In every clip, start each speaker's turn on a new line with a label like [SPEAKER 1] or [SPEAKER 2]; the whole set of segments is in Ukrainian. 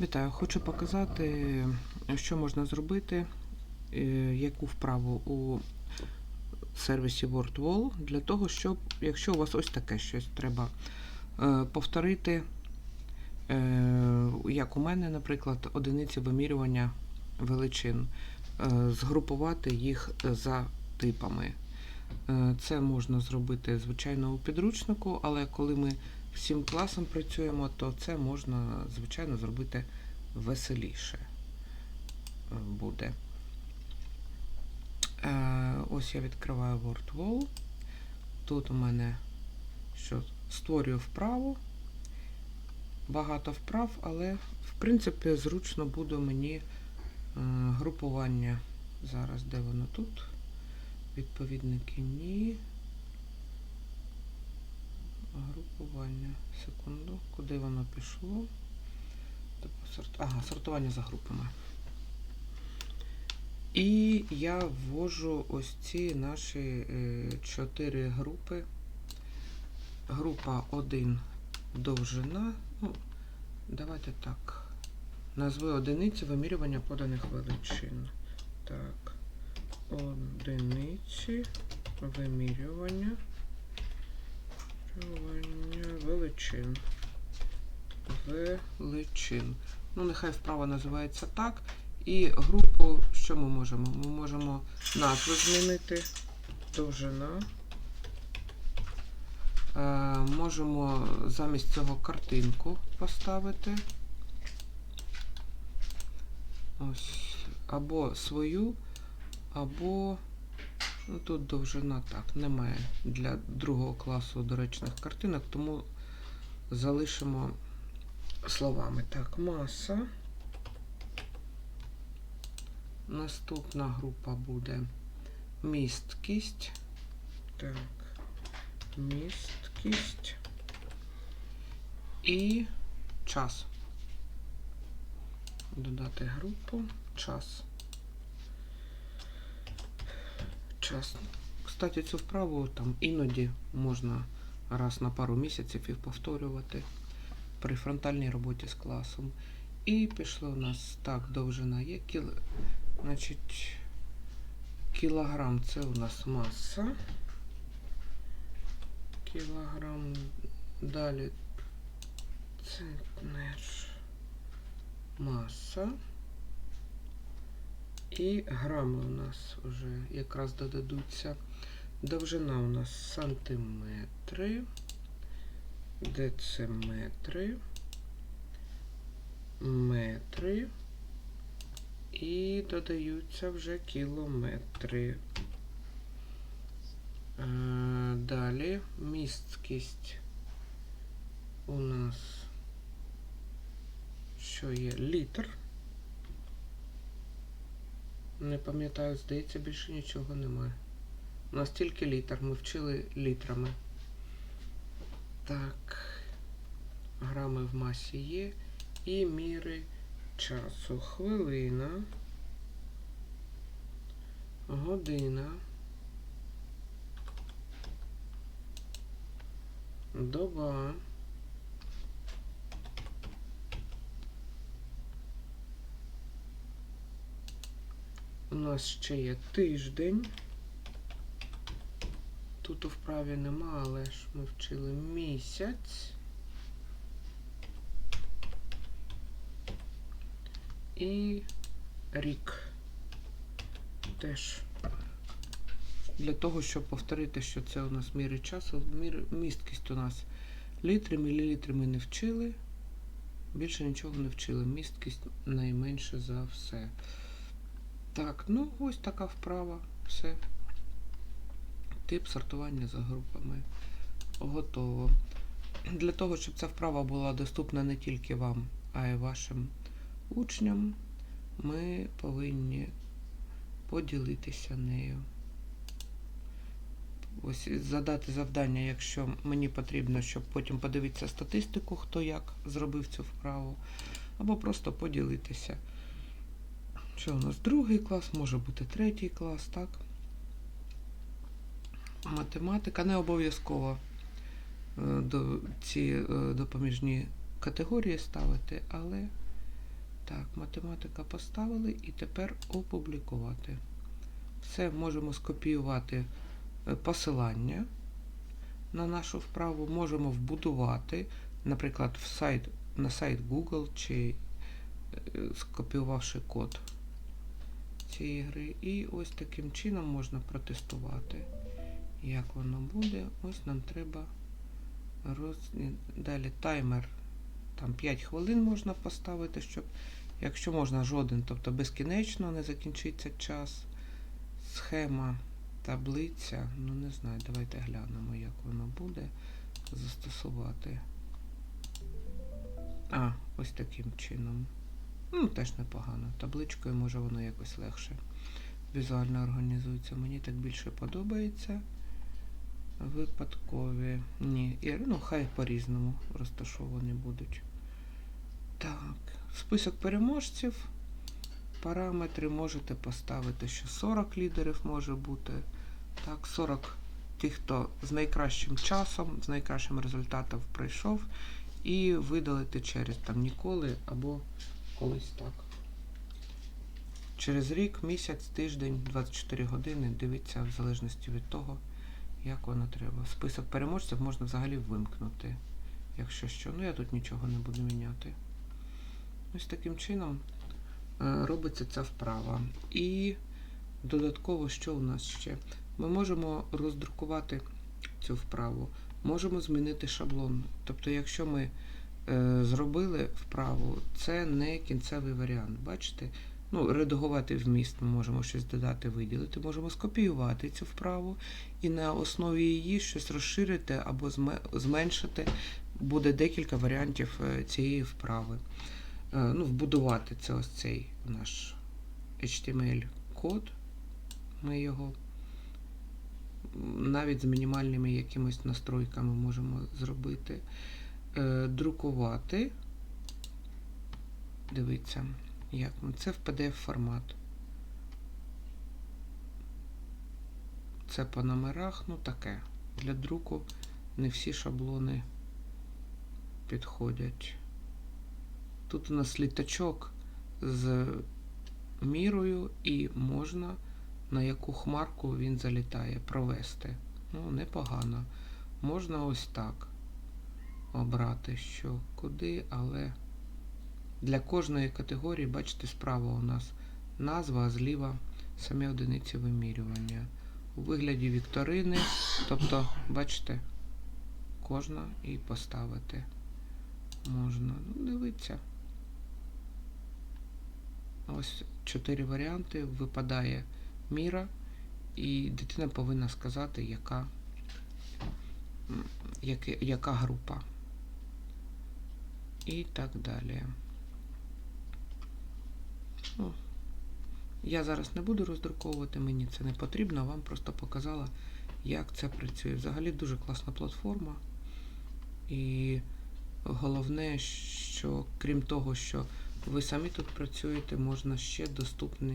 [SPEAKER 1] Вітаю, хочу показати, що можна зробити, е, яку вправу у сервісі WordWall для того, щоб, якщо у вас ось таке щось треба е, повторити, е, як у мене, наприклад, одиниці вимірювання величин, згрупувати їх за типами. Це можна зробити, звичайно, у підручнику, але коли ми всім класом працюємо, то це можна, звичайно, зробити веселіше е, буде. Е, Ось я відкриваю WordWall. Тут у мене що створюю вправу. Багато вправ, але в принципі зручно буде мені е, групування. Зараз де воно тут? Відповідники ні. Групування. Секунду. Куди воно пішло? Ага, сортування за групами. І я ввожу ось ці наші е, чотири групи. Група 1 довжина. Ну, давайте так. Назви одиниці вимірювання поданих величин. Так. Одиниці вимірювання. Вимірювання величин. Величин. Ну, нехай вправа називається так. І групу, що ми можемо? Ми можемо назву змінити. Довжина. Е, можемо замість цього картинку поставити. Ось. Або свою, або. Ну, тут довжина так, немає для другого класу доречних картинок, тому залишимо словами. Так, маса. Наступна група буде місткість. Так, місткість і час. Додати групу, час. Час. Кстати, цю вправу там іноді можна раз на пару місяців і повторювати при фронтальній роботі з класом. І пішло у нас так, довжина є. Кіл... Значить, кілограм це у нас маса. Кілограм. Далі центнер. Маса. І грами у нас вже якраз додадуться. Довжина у нас сантиметри, дециметри, метри і додаються вже кілометри. Е, Далі місткість у нас що є літр. Не пам'ятаю, здається, більше нічого немає. У нас тільки літр, ми вчили літрами. Так, грами в масі є. І міри часу. Хвилина. Година. Доба. У нас ще є тиждень. Тут у вправі нема, але ж ми вчили місяць. І рік. Теж для того, щоб повторити, що це у нас міри часу, мір, місткість у нас літри, мілілітри ми не вчили. Більше нічого не вчили. Місткість найменше за все. Так, ну ось така вправа. Все. Тип сортування за групами. Готово. Для того, щоб ця вправа була доступна не тільки вам, а й вашим учням, ми повинні поділитися нею. Ось задати завдання, якщо мені потрібно, щоб потім подивитися статистику, хто як зробив цю вправу, або просто поділитися. Що у нас другий клас, може бути третій клас, так? Математика не обов'язково е, до ці е, допоміжні категорії ставити, але Так, математика поставили і тепер опублікувати. Все, можемо скопіювати е, посилання на нашу вправу, можемо вбудувати, наприклад, в сайт, на сайт Google чи скопіювавши код цієї гри. І ось таким чином можна протестувати, як воно буде. Ось нам треба роз... далі таймер. Там 5 хвилин можна поставити, щоб, якщо можна, жоден, тобто безкінечно не закінчиться час. Схема, таблиця, ну не знаю, давайте глянемо, як воно буде застосувати. А, ось таким чином. Ну, теж непогано. Табличкою може воно якось легше візуально організується. Мені так більше подобається. Випадкові. Ні, і, ну хай по-різному розташовані будуть. Так, список переможців. Параметри можете поставити, що 40 лідерів може бути. Так, 40 тих, хто з найкращим часом, з найкращим результатом пройшов. І видалити через там ніколи або колись так. Через рік, місяць, тиждень, 24 години. Дивіться в залежності від того, як воно треба. Список переможців можна взагалі вимкнути. Якщо що. Ну я тут нічого не буду міняти. Ось таким чином е, робиться ця вправа. І додатково, що у нас ще? Ми можемо роздрукувати цю вправу, можемо змінити шаблон. Тобто, якщо ми зробили вправу, це не кінцевий варіант. Бачите? Ну, редагувати вміст ми можемо щось додати, виділити, можемо скопіювати цю вправу і на основі її щось розширити або зменшити. Буде декілька варіантів е, цієї вправи. Е, Ну, вбудувати це ось цей наш HTML-код. Ми його навіть з мінімальними якимись настройками можемо зробити. Е, Друкувати. Дивіться, як. Це в PDF формат. Це по номерах, ну таке. Для друку не всі шаблони підходять. Тут у нас літачок з мірою, і можна на яку хмарку він залітає, провести. Ну, непогано. Можна ось так обрати, що куди, але для кожної категорії, бачите, справа у нас назва, а зліва самі одиниці вимірювання. У вигляді вікторини, тобто, бачите, кожна і поставити можна. Ну, дивіться. Ось чотири варіанти. Випадає міра, і дитина повинна сказати, яка, яка група. І так далі. Я зараз не буду роздруковувати, мені це не потрібно, вам просто показала, як це працює. Взагалі дуже класна платформа. І головне, що крім того, що ви самі тут працюєте, можна ще доступні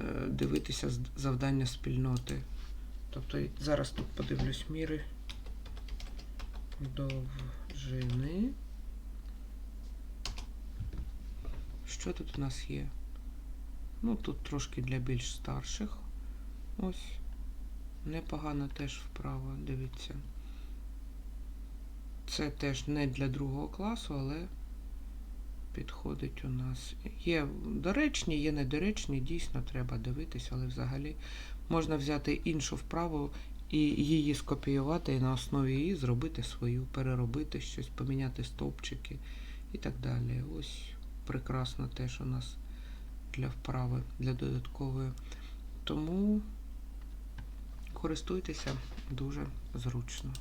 [SPEAKER 1] е, дивитися завдання спільноти. Тобто зараз тут подивлюсь міри довжини. Що тут у нас є? Ну, тут трошки для більш старших. Ось. Непогана теж вправа, дивіться. Це теж не для другого класу, але підходить у нас. Є доречні, є недоречні, дійсно треба дивитися, але взагалі можна взяти іншу вправу і її скопіювати, і на основі її зробити свою, переробити щось, поміняти стовпчики і так далі. Ось прекрасно теж у нас для вправи, для додаткової. Тому користуйтеся дуже зручно.